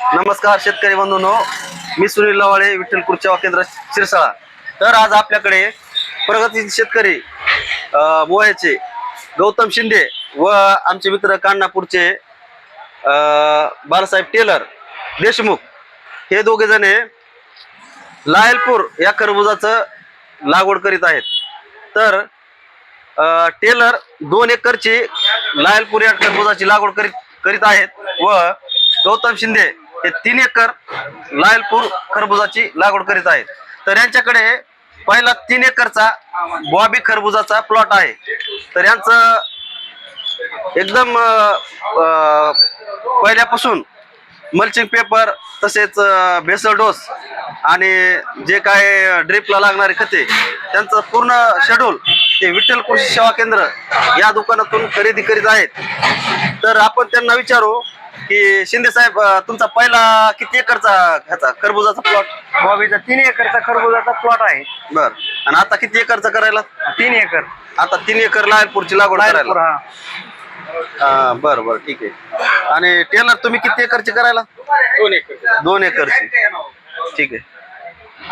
नमस्कार शेतकरी बंधूंनो. मी सुनील लवाळे विठ्ठल सेवा केंद्र शिरसाळा. तर आज आपल्याकडे प्रगतीशील शेतकरी अं, मोह्याचे गौतम शिंदे व आमचे मित्र कान्हापूरचे अं, बाळासाहेब टेलर देशमुख हे दोघे जणे लायलपूर या खरबुजाचं लागवड करीत आहेत. तर टेलर दोन एकरची लायलपूर या खरबुजाची लागवड करीत करीत आहेत व गौतम शिंदे हे तीन एकर लायलपूर खरबुजाची लागवड करीत आहेत. तर यांच्याकडे पहिला तीन एकरचा बॉबी खरबुजाचा प्लॉट आहे. तर यांचं एकदम पहिल्यापासून मल्चिंग पेपर तसेच भेसळ डोस आणि जे काय ड्रिपला लागणारे खते त्यांचं पूर्ण शेड्यूल ते विठ्ठल कृषी सेवा केंद्र या दुकानातून खरेदी करीत आहेत. तर आपण त्यांना विचारू की शिंदे साहेब तुमचा पहिला किती एकरचा ह्याचा खरबुजाचा प्लॉट बॉबीचा तीन एकरचा खरबुजाचा प्लॉट आहे. बर. आणि आता किती एकरचा करायला? तीन एकर. आता तीन एकर लायलपूरची लागवड करायला. हा. हा बर बर ठीक आहे. आणि टेलर तुम्ही किती एकरची करायला? दोन एकर. दोन एकरची. ठीक आहे.